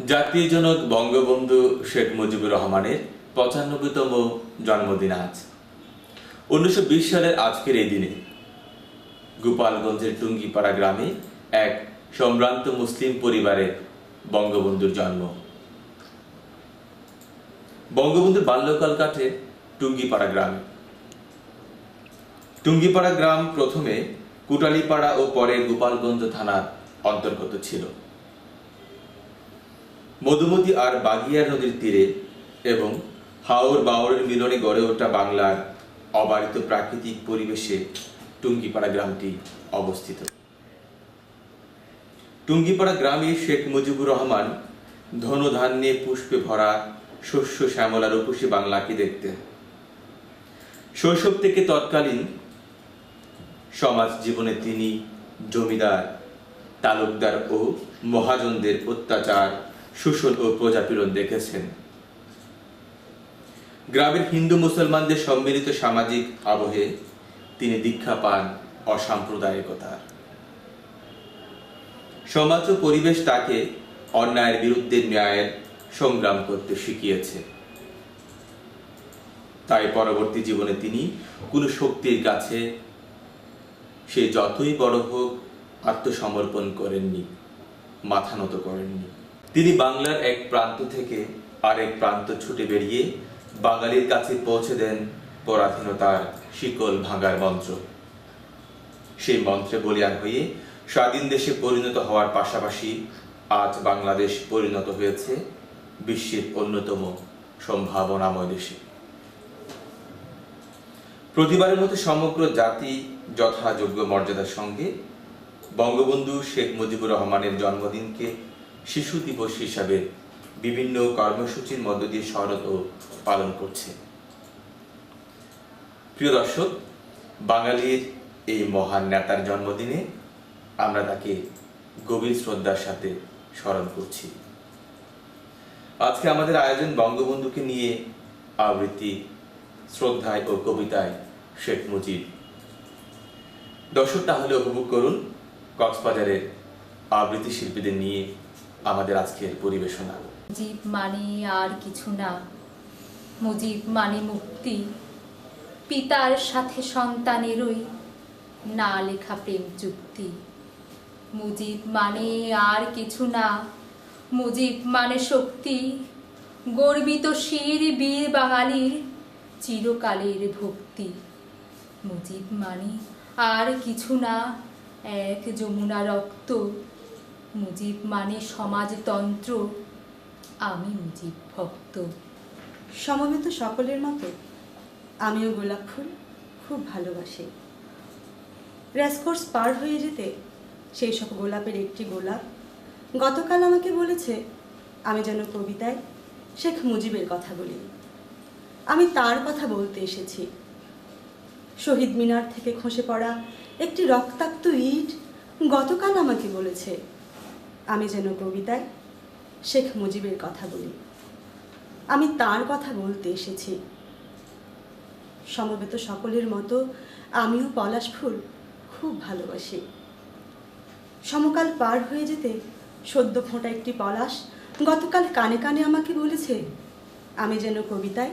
জাতীয় জনক বঙ্গবন্ধু শেখ মুজিবুর রহমানের পঁচানব্বইতম জন্মদিন আজ। উনিশশো বিশ সালের আজকের এই দিনে গোপালগঞ্জের টুঙ্গিপাড়া গ্রামে এক সম্ভ্রান্ত মুসলিম পরিবারে বঙ্গবন্ধুর জন্ম। বঙ্গবন্ধুর বাল্যকাল কাটে টুঙ্গিপাড়া গ্রামে। টুঙ্গিপাড়া গ্রাম প্রথমে কুটালীপাড়া ও পরে গোপালগঞ্জ থানার অন্তর্গত ছিল। মধুমতি আর বাগিয়ার নদীর তীরে এবং হাওর বাওরের মিলনে গড়ে ওঠা বাংলার অবারিত প্রাকৃতিক পরিবেশে টুঙ্গিপাড়া গ্রামটি অবস্থিত। টুঙ্গিপাড়া গ্রামে শেখ মুজিবুর রহমান ধনধান্যে পুষ্পে ভরা শস্য শ্যামলা রূপসী বাংলাকে দেখতেন। শৈশব থেকে তৎকালীন সমাজ জীবনে তিনি জমিদার, তালুকদার ও মহাজনদের অত্যাচার শোষণ ও প্রজাপীড়ন দেখেছেন। গ্রামের হিন্দু মুসলমানদের সম্মিলিত সামাজিক আবহে তিনি দীক্ষা পান অসাম্প্রদায়িকতার। সমাজ ও পরিবেশ তাকে অন্যায়ের বিরুদ্ধে ন্যায়ের সংগ্রাম করতে শিখিয়েছে। তাই পরবর্তী জীবনে তিনি কোনো শক্তির কাছে সে যতই বড় হোক আত্মসমর্পণ করেননি, মাথা নত করেননি। তিনি বাংলার এক প্রান্ত থেকে আরেক প্রান্ত ছুটে বেরিয়ে বাঙালির কাছে পৌঁছে দেন পরাধীনতার শিকল ভাঙার মন্ত্র। সেই মন্ত্রে বলিয়ান হয়ে স্বাধীন দেশে পরিণত হওয়ার পাশাপাশি আজ বাংলাদেশ পরিণত হয়েছে বিশ্বের অন্যতম সম্ভাবনাময় দেশে। প্রতিবারের মতো সমগ্র জাতি যথাযোগ্য মর্যাদার সঙ্গে বঙ্গবন্ধু শেখ মুজিবুর রহমানের জন্মদিনকে শিশু দিবস হিসাবে বিভিন্ন কর্মসূচির মধ্য দিয়ে ও পালন করছে। প্রিয় দর্শক, বাঙালির এই মহান নেতার জন্মদিনে আমরা তাকে গভীর শ্রদ্ধার সাথে স্মরণ করছি। আজকে আমাদের আয়োজন বঙ্গবন্ধুকে নিয়ে আবৃত্তি, শ্রদ্ধায় ও কবিতায় শেখ মুজিব। দর্শক, তাহলে উপভোগ করুন কক্সবাজারের আবৃত্তি শিল্পীদের নিয়ে আমাদের আজকের পরিবেশনা। মুজিব মানে আর কিছু না। মুজিব মানে মুক্তি। পিতার সাথে সন্তানেরই না লেখা প্রেম চুক্তি। মুজিব মানে আর কিছু না। মুজিব মানে শক্তি। গর্বিত শির বীর বাঙালির চিরকালের ভক্তি। মুজিব মানে আর কিছু না। এক যমুনা রক্ত। মুজিব মানে সমাজতন্ত্র। আমি মুজিব ভক্ত। সমবেত সকলের মতো আমিও গোলাপ ফুল খুব ভালোবাসি। রেসকোর্স পার হয়ে যেতে সেই সব গোলাপের একটি গোলাপ গতকাল আমাকে বলেছে, আমি যেন কবিতায় শেখ মুজিবের কথা বলি। আমি তার কথা বলতে এসেছি। শহীদ মিনার থেকে খসে পড়া একটি রক্তাক্ত ইট গতকাল আমাকে বলেছে। আমি যেন কবিতায় শেখ মুজিবের কথা বলি। আমি তার কথা বলতে এসেছি। সমবেত সকলের মতো আমিও পলাশ ফুল খুব ভালোবাসি। সমকাল পার হয়ে যেতে সদ্য ফোঁটা একটি পলাশ গতকাল কানে কানে আমাকে বলেছে, আমি যেন কবিতায়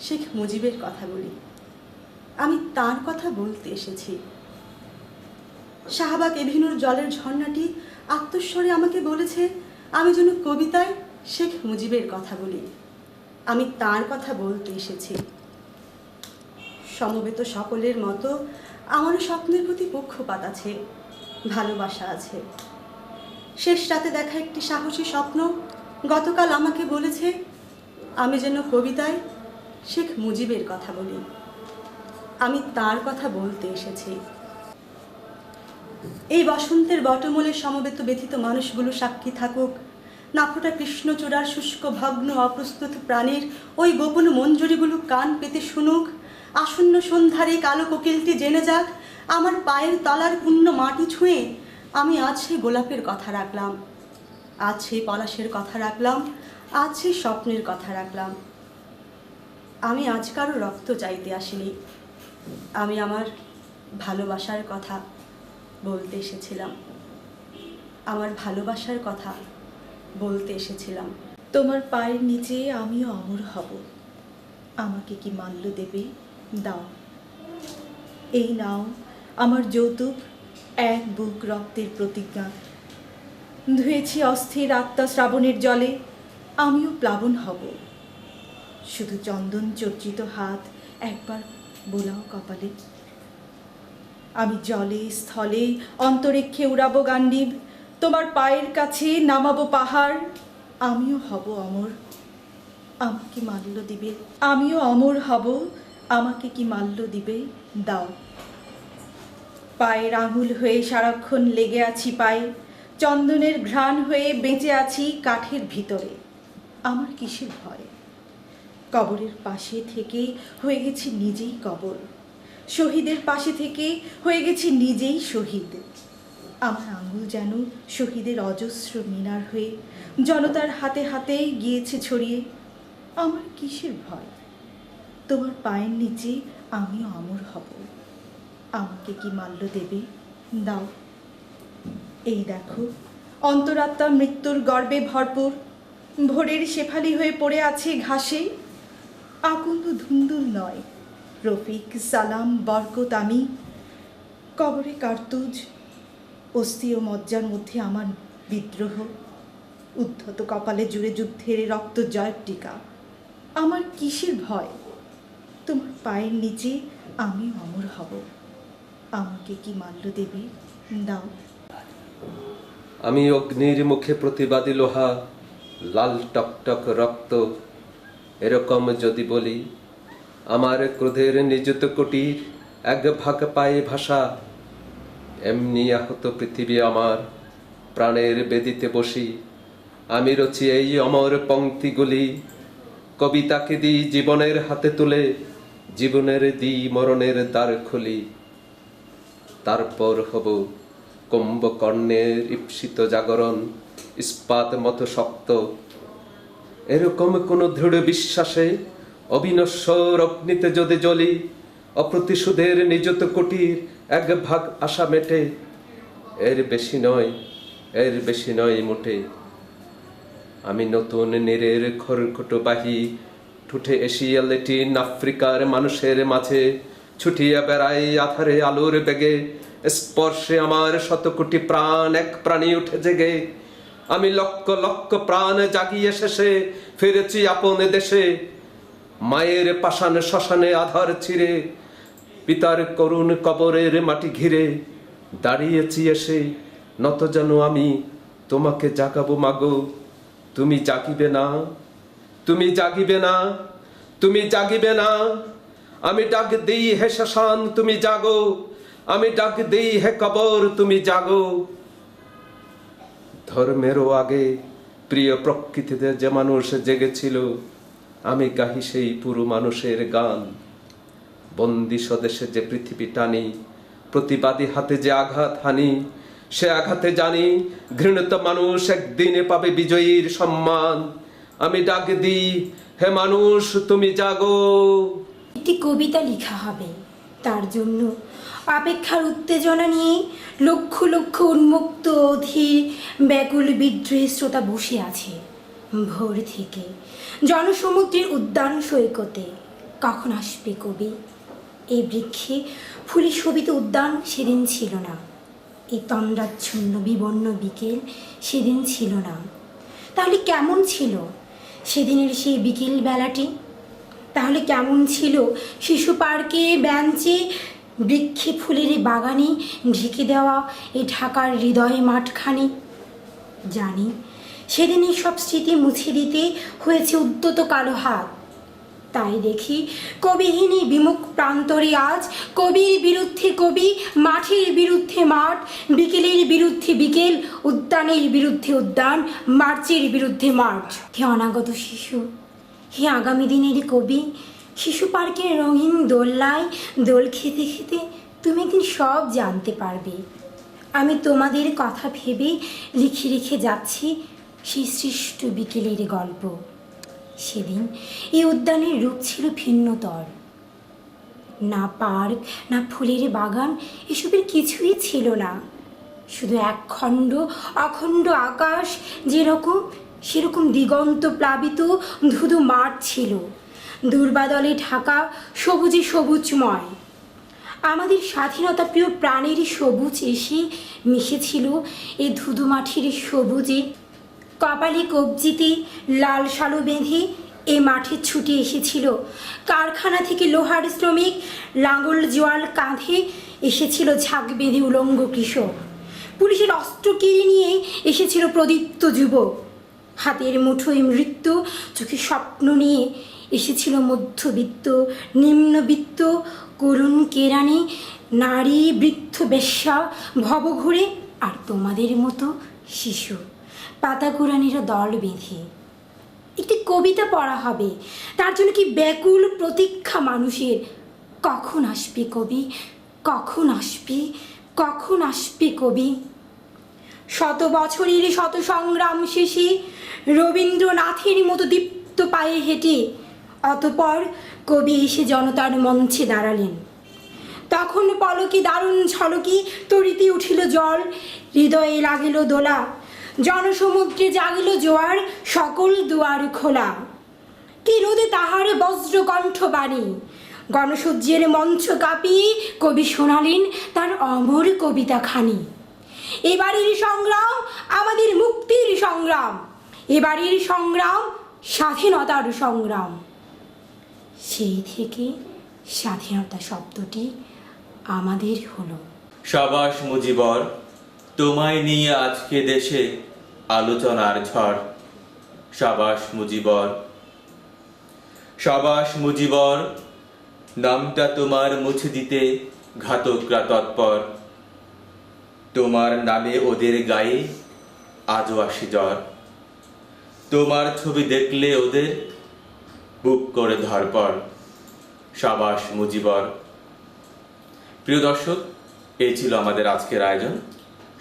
শেখ মুজিবের কথা বলি। আমি তার কথা বলতে এসেছি। শাহবাগ এভিনুর জলের ঝর্ণাটি আত্মস্বরে আমাকে বলেছে, আমি যেন কবিতায় শেখ মুজিবের কথা বলি। আমি তার কথা বলতে এসেছি। সমবেত সকলের মতো আমারও স্বপ্নের প্রতি পক্ষপাত আছে, ভালোবাসা আছে। শেষ রাতে দেখা একটি সাহসী স্বপ্ন, গতকাল আমাকে বলেছে, আমি যেন কবিতায় শেখ মুজিবের কথা বলি। আমি তার কথা বলতে এসেছি। এই বসন্তের বটমূলে সমবেত ব্যথিত মানুষগুলো সাক্ষী থাকুক। নাফোটা কৃষ্ণচূড়ার শুষ্ক ভগ্ন অপ্রস্তুত প্রাণের ওই গোপন মঞ্জুরিগুলো কান পেতে শুনুক। আসন্ন সন্ধ্যার এই কালো কোকিলটি জেনে যাক, আমার পায়ের তলার পূর্ণ মাটি ছুঁয়ে আমি আজ সেই গোলাপের কথা রাখলাম। আজ সেই পলাশের কথা রাখলাম, আজ সেই স্বপ্নের কথা রাখলাম। আমি আজ কারও রক্ত চাইতে আসিনি। আমি আমার ভালোবাসার কথা। বলতে এসেছিলাম। আমার ভালোবাসার কথা বলতে এসেছিলাম। তোমার পায়ের নিচে আমিও অমর হব। আমাকে কি মাল্য দেবে? দাও। এই নাও আমার যৌতুক, এক বুক রক্তের প্রতিজ্ঞা। ধুয়েছি অস্থির আত্মা শ্রাবণের জলে, আমিও প্লাবন হব। শুধু চন্দন চর্চিত হাত, একবার বোলাও কপালে। আমি জলে, স্থলে অন্তরিক্ষে উড়াবো গান্ডীব। তোমার পায়ের কাছে নামাবো পাহাড়। আমিও হব অমর। আমাকে মাল্য দিবে? আমিও অমর হব। আমাকে কি মাল্য দিবে? দাও। পায়ের আঙুল হয়ে সারাক্ষণ লেগে আছি পায়ে। চন্দনের ঘ্রাণ হয়ে বেঁচে আছি কাঠের ভিতরে। আমার কিসের ভয়? কবরের পাশে থেকে হয়ে গেছি নিজেই কবর। শহীদের পাশে থেকে হয়ে গেছি নিজেই শহীদ। আমার আঙুল যেন শহীদের অজস্র মিনার হয়ে, জনতার হাতে হাতে গিয়েছে ছড়িয়ে। আমার কিসের ভয়? তোমার পায়ের নিচে আমি অমর হব। আমাকে কি মাল্য দেবে? দাও। এই দেখো, অন্তরাত্মা মৃত্যুর গর্বে ভরপুর। ভোরের শেফালি হয়ে পড়ে আছে ঘাসে। আকন্দ ধুন্দুল নয় রফিক, সালাম, বরকত, আমি। কবরে কার্তুজ, অস্থি ও মজ্জার মধ্যে আমার বিদ্রোহ। উদ্ধত কপালে জুড়ে যুদ্ধের রক্ত জয়ের টিকা। আমার কিসের ভয়? তোমার পায়ের নিচে আমি অমর হব। আমাকে কি মাল্য দেবে? দাও। আমি অগ্নির মুখে প্রতিবাদী লোহা, লাল টকটক রক্ত, এরকম যদি বলি আমার ক্রোধের নিযুত কুটির, এক ভাগ পায়ে ভাষা এমনি আহত পৃথিবী আমার প্রাণের বেদিতে বসি। আমি রচি এই অমর পংক্তিগুলি কবিতাকে দিই জীবনের হাতে তুলে, জীবনের দিই মরণের দ্বার খুলি। তারপর হব কুম্ভকর্ণের ঈপ্সিত জাগরণ, ইস্পাত মতো শক্ত। এরকম কোনো দৃঢ় বিশ্বাসে অবিনশ্বর অগ্নিতে যদি জ্বলি, অপ্রতিশোধের নিযত কোটির এক ভাগ আশা মেটে। এর বেশি নয়, এর বেশি নয় মোটে। আমি নতুন নীরের বাহি ঠুঠে এশিয়া লেটিন আফ্রিকার মানুষের মাঝে ছুটিয়া বেড়াই আধারে আলোর বেগে। স্পর্শে আমার শত কোটি প্রাণ, এক প্রাণী উঠে জেগে। আমি লক্ষ লক্ষ প্রাণ জাগিয়ে শেষে ফিরেছি আপন দেশে। মায়ের পাষাণ শ্মশানে আধার ছিঁড়ে, পিতার করুণ কবরের মাটি ঘিরে দাঁড়িয়েছি এসে, নত যেন আমি তোমাকে জাগাবো মাগো। তুমি জাগিবে না, তুমি জাগিবে না, তুমি জাগিবে না। আমি ডাক দিই হে শ্মশান, তুমি জাগো। আমি ডাক দিই হে কবর, তুমি জাগো। ধর্মেরও আগে প্রিয় প্রকৃতিতে যে মানুষ জেগেছিল আমি গাহি সেই পুরো মানুষের গান। বন্দি স্বদেশে যে পৃথিবী টানি, প্রতিবাদী হাতে যে আঘাত হানি, সে আঘাতে জানি ঘৃণিত মানুষ একদিনে পাবে বিজয়ীর সম্মান। আমি ডাক দিই, হে মানুষ, তুমি জাগো। একটি কবিতা লেখা হবে। তার জন্য অপেক্ষার উত্তেজনা নিয়ে লক্ষ লক্ষ উন্মুক্ত অধীর ব্যাকুল বিদ্রোহী শ্রোতা বসে আছে। ভোর থেকে জনসমুদ্রের উদ্যান সৈকতে। কখন আসবে কবি? এই বৃক্ষে ফুলে শোভিত উদ্যান সেদিন ছিল না। এই তন্দ্রাচ্ছন্ন বিবর্ণ বিকেল সেদিন ছিল না। তাহলে কেমন ছিল সেদিনের সেই বিকেল বেলাটি তাহলে কেমন ছিল শিশু পার্কে বেঞ্চে বৃক্ষে ফুলের এই বাগানে ঢেকে দেওয়া এই ঢাকার হৃদয় মাঠখানি? জানি সেদিন এই সব স্মৃতি মুছে দিতে হয়েছে উদ্যত কালো হাত। তাই দেখি কবিহীনী বিমুখ প্রান্তরে আজ কবির বিরুদ্ধে কবি, মাঠের বিরুদ্ধে মাঠ, বিকেলের বিরুদ্ধে বিকেল, উদ্যানের বিরুদ্ধে উদ্যান, মার্চের বিরুদ্ধে মার্চ। হে অনাগত শিশু, হে আগামী দিনের কবি, শিশু পার্কের রঙিন দোল্লায় দোল খেতে খেতে তুমি একদিন সব জানতে পারবে। আমি তোমাদের কথা ভেবে লিখে রেখে যাচ্ছি সেই সৃষ্ট বিকেলের গল্প। সেদিন এই উদ্যানের রূপ ছিল ভিন্নতর। না পার্ক, না ফুলের বাগান, এসবের কিছুই ছিল না। শুধু একখণ্ড, অখণ্ড আকাশ যেরকম, সেরকম দিগন্ত প্লাবিত ধুধু মাঠ ছিল। দুর্বাদলে ঢাকা সবুজে সবুজময়। আমাদের স্বাধীনতা প্রিয় প্রাণের সবুজ এসে মিশেছিল এই ধুধু মাঠের সবুজে কপালে কবজিতে লাল শালু বেঁধে এ মাঠে ছুটে এসেছিল। কারখানা থেকে লোহার শ্রমিক লাঙ্গল জোয়াল কাঁধে এসেছিল ঝাঁক বেঁধে উলঙ্গ কৃষক। পুলিশের অস্ত্র কিনে নিয়ে এসেছিল প্রদীপ্ত যুবক। হাতের মুঠোয় মৃত্যু, চোখে স্বপ্ন নিয়ে এসেছিল মধ্যবিত্ত, নিম্নবিত্ত, করুণ কেরানি নারী বৃদ্ধ বেশ্যা, ভবঘুরে আর তোমাদের মতো শিশু। পাতা কোরআনেরা দল বেঁধে। একটি কবিতা পড়া হবে। তার জন্য কি ব্যাকুল প্রতীক্ষা মানুষের? কখন আসবে কবি? কখন আসবে? কখন আসবে কবি? শত বছরের শত সংগ্রাম শেষে রবীন্দ্রনাথের মতো দীপ্ত পায়ে হেঁটে অতপর কবি এসে জনতার মঞ্চে দাঁড়ালেন। তখন পলকে দারুণ ঝলকি তরিতে উঠিল জল, হৃদয়ে লাগিল দোলা। জনসমুদ্রে জাগিল জোয়ার, সকল দুয়ার খোলা। কি রোদে তাহার বজ্র কণ্ঠ বাণী? গণসূর্যের মঞ্চ কাঁপিয়ে কবি শোনালেন তার অমর কবিতা খানি এবারের সংগ্রাম আমাদের মুক্তির সংগ্রাম। এবারের সংগ্রাম স্বাধীনতার সংগ্রাম। সেই থেকে স্বাধীনতা শব্দটি আমাদের হলো। সাবাস মুজিবর তোমায় নিয়ে আজকে দেশে আলোচনার ঝড়। সাবাস মুজিবর। সাবাস মুজিবর নামটা তোমার মুছে দিতে ঘাতকরা তৎপর। তোমার নামে ওদের গায়ে আজও আসে জ্বর। তোমার ছবি দেখলে ওদের বুক করে ধরপর। সাবাস মুজিবর। প্রিয় দর্শক, এই ছিল আমাদের আজকের আয়োজন।